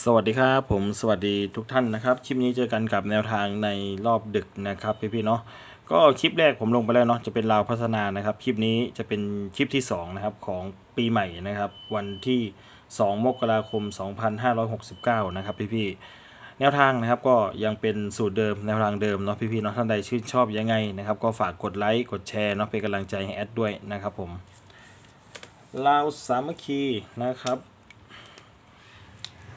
สวัสดีครับผมสวัสดีทุกท่านนะครับ คลิปนี้เจอกันกับแนวทางในรอบดึกนะครับพี่ๆเนาะก็คลิปแรกผมลงไปแล้วเนาะจะเป็นลาวพัฒนานะครับ คลิปนี้จะเป็นคลิปที่2นะครับของปีใหม่นะครับ วันที่ 2 มกราคม 2569 นะครับพี่ๆแนวทางนะครับก็ยังเป็นสูตรเดิมแนวทางเดิมเนาะพี่ๆเนาะท่านใดชื่นชอบยังไงนะครับ ก็ฝากกดไลค์กดแชร์เนาะเป็นกำลังใจให้แอดด้วยนะครับผมลาวสามัคคีนะครับ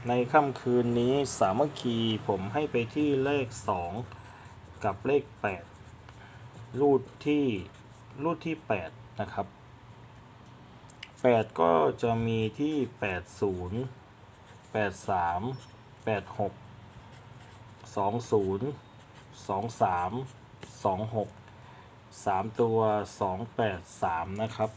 ในค่ำคืนนี้สามัคคีผมให้ไปที่เลข 2 กับเลข 8 รูดที่รูดที่ 8 นะครับ 8 ก็จะมีที่ 80 83 86 20 23 26 3 ตัว 283 นะครับ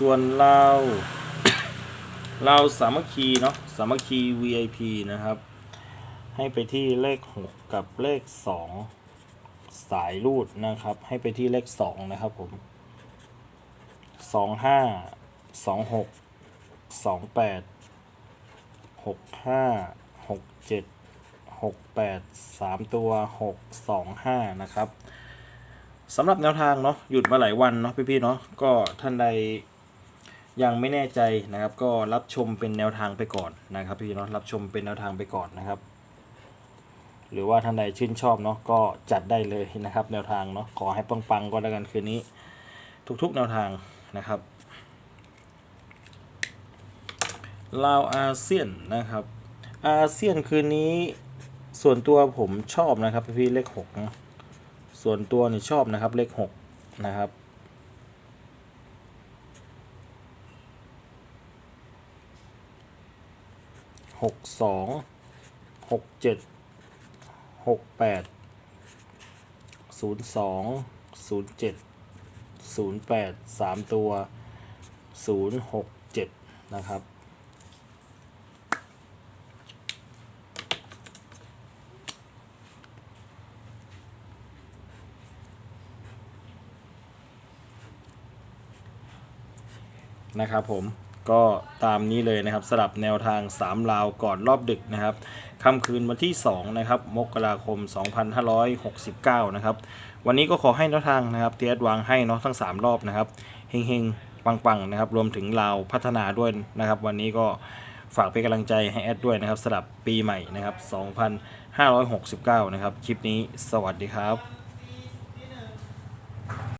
ส่วนเราเราสามัคคีเนาะสามัคคี VIP นะครับ ให้ไปที่เลข 6 กับเลข 2 สายรูดนะครับ ให้ไปที่เลข 2 นะครับผม 25 26 28 65 67 68 3 ตัว 625 นะครับสำหรับแนวทางเนาะหยุดมาหลายวันเนาะพี่ๆเนาะก็ท่านใด ยังไม่แน่ใจนะครับ ก็รับชมเป็นแนวทางไปก่อนนะครับพี่เนาะรับชมเป็นแนวทางไปก่อนนะครับ หรือว่าท่านใดชื่นชอบเนาะก็จัดได้เลยนะครับ แนวทางเนาะขอให้ปังๆก็แล้วกันคืนนี้ ทุกๆแนวทางนะครับลาวอาเซียนนะครับ อาเซียนคืนนี้ส่วนตัวผมชอบนะครับพี่เลขหกนะส่วนตัวนี่ชอบนะครับเลขหกนะครับ หกสองหกเจ็ดหกแปดศูนย์สองศูนย์เจ็ดศูนย์แปดสามตัวศูนย์หกเจ็ดนะครับนะครับผม ก็ตามนี้เลยนะครับสลับแนวทาง 3 ลาวก่อนรอบดึกนะครับค่ำคืนวันที่2นะครับมกราคม 2569 นะครับ วันนี้ก็ขอให้แนวทางนะครับเทียดวางให้เนาะทั้ง 3 รอบนะครับเฮงๆ ปังๆนะครับรวมถึงลาวพัฒนาด้วยนะครับ วันนี้ก็ฝากเป็นกำลังใจให้แอดด้วยนะครับสลับปีใหม่นะครับ 2569 นะครับ คลิปนี้สวัสดีครับ